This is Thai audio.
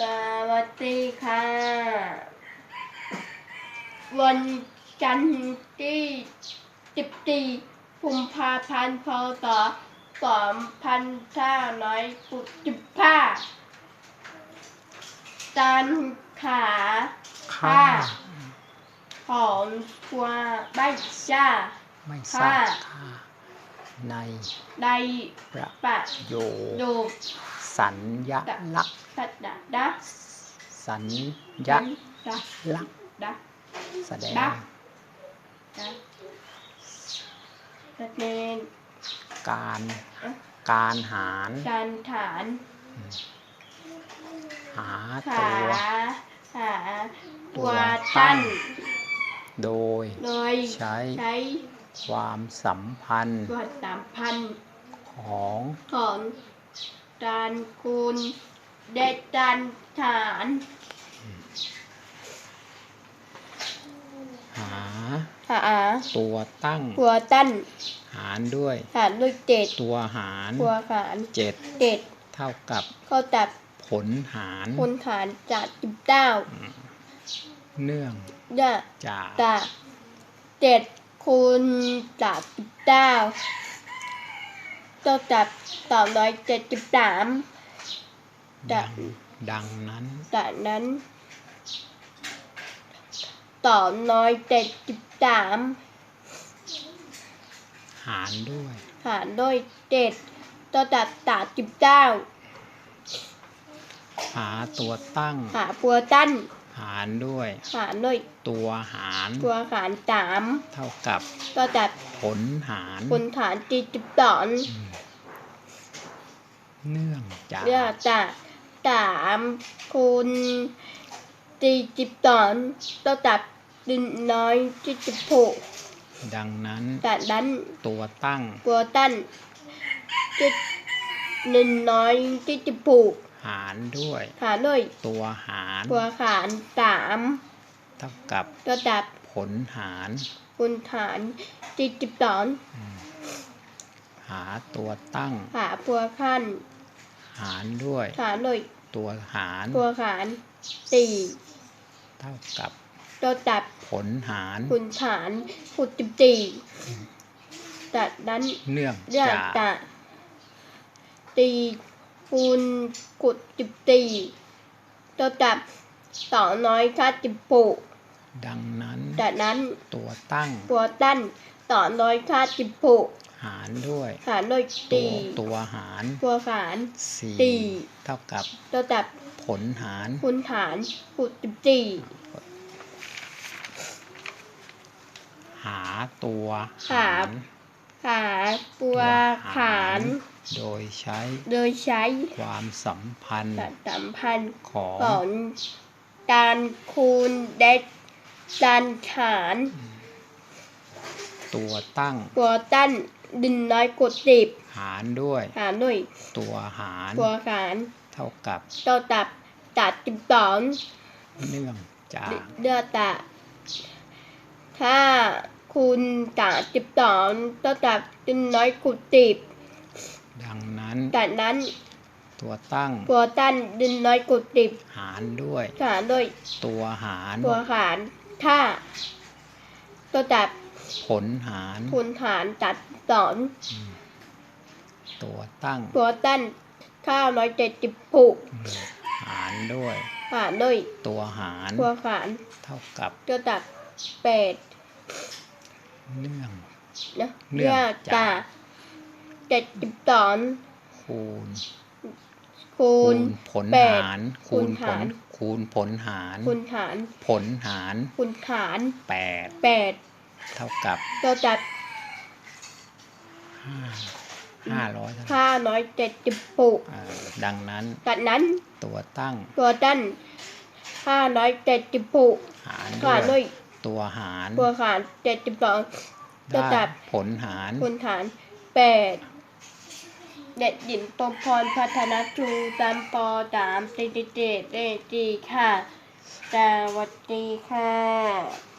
สวัสดีค่ะ วันจันทร์ที่สิบสี่กุมภาพันธ์พศสองพันห้าร้อยหกสิบห้าจานขาค่าของตัวใบชาไม่ทราบค่าค่าในประโยโยค สัญญลักษณ์ตัดดะดะสัญญดะดะลักษณ์ดะแสดงดะดะแสดงการอะการหารการฐานหาขาตัวหาตัตัววตั้ตั้งนโดยโดยใช้ใช้ความสัมพันธ์ตัวสามพันของของ การคูณเดจานฐานหา หาตัวตั้ง ตัวตั้นหารด้วย หารด้วยเจ็ดตัวหารตัวหารเจ็ดเจ็ดเท่ากับเข้าจับผลหารคูณฐานจากสิบเก้าเนื่องเนี่ยจากจากเจ็ดคูณจากสิบเก้า เท่ากับสองร้อยเจ็ดสิบสามจะดังดังนั้นจากนั้นสองร้อยเจ็ดสิบสามหารด้วย หารด้วยเจ็ดเท่ากับสามสิบเก้าหาตัวตั้ง หาปัวตั้น หารด้วย หารด้วย ตัวหารตัวหารสามเท่ากับเท่ากับผลหารคูณฐานสี่สิบสองอืมเนื่องจากเรียกจากสามคูณสี่สิบสองเท่ากับหนึ่งร้อยสี่สิบหกดังนั้นจากนั้นตัวตั้งตัวตั้นจะหนึ่งร้อยสี่สิบหก หารด้วย หารด้วย ตัวหารตัวหารสามเท่ากับเท่ากับผลหารคูณฐานสี่สิบสองหาตัวตั้ง หาตัวขั้น หารด้วย หารด้วย ตัวหาร ตัวหารสี่เท่ากับเท่ากับผลหารคูณฐานคูณสิบสี่จากนั้นเนื่องเรื่องจากจะตี คูณกุดสิบสี่เท่ากับสองร้อยค่าสิบหกดังนั้นจากนั้นตัวตั้งตัวตั้นสองร้อยค่าสิบหกหารด้วยหารด้วยตัตีวตัวหารตัวหารสี่สี่เท่ากับเท่ากับผลหารคูณฐานกุดสิบสี่หาตัวหาหาตัวหาร โดยใช้โดยใช้ความสัมพันธ์สัมพันธ์ของของการคูณเด็กการฐานตัวตั้ง ตัวตั้นดินน้อยกดสิบหารด้วย หารด้วย ตัวหาร ตัวหาร เท่ากับเท่ากับตัดสิบสองเนื่องจากเดือตะถ้าคูณตัดสิบสองเท่ากับดินน้อยกดสิบ ดังนั้นจากนั้น ตัวตั้ง ตัวตั้นดินน้อยกดสิบหารด้วยหารด้วย ตัวหาร ตัวหาร ถ้าเท่ากับผลหารคูณหารตัดสองตัวตั้ง ตัวตั้นข้าวร้อยเจ็ดสิบหกหารด้วยหารด้วย ตัวหารตัวหาร เท่ากับตัวตัดแปดเนื่องนะเนื่เนื่อองงจาจากก เจ็ดสิบสองคูณ คูณผลแปดหาร คูคูณณผหาลรคูณผลหาร คูณหาร ผลหารคูณหารแปดแปดเท่ากับตัวตัดห้าห้าร้อยเท่าไหร่ห้าร้อยเจ็ดสิบหกอ่าดังนั้นจากนั้นตัวตั้ง ตัวตั้นห้าร้อยเจ็ดสิบหกหารหารด้ด้ววยยตัวหาร ตัวหารเจ็ดสิบสองได้จับผลหารคูณฐานแปด เด็กหญิงปมพรพัฒนาจูจันปสามสี่เจ็ดเจ็ดจีค่ะสวัสดีค่ะ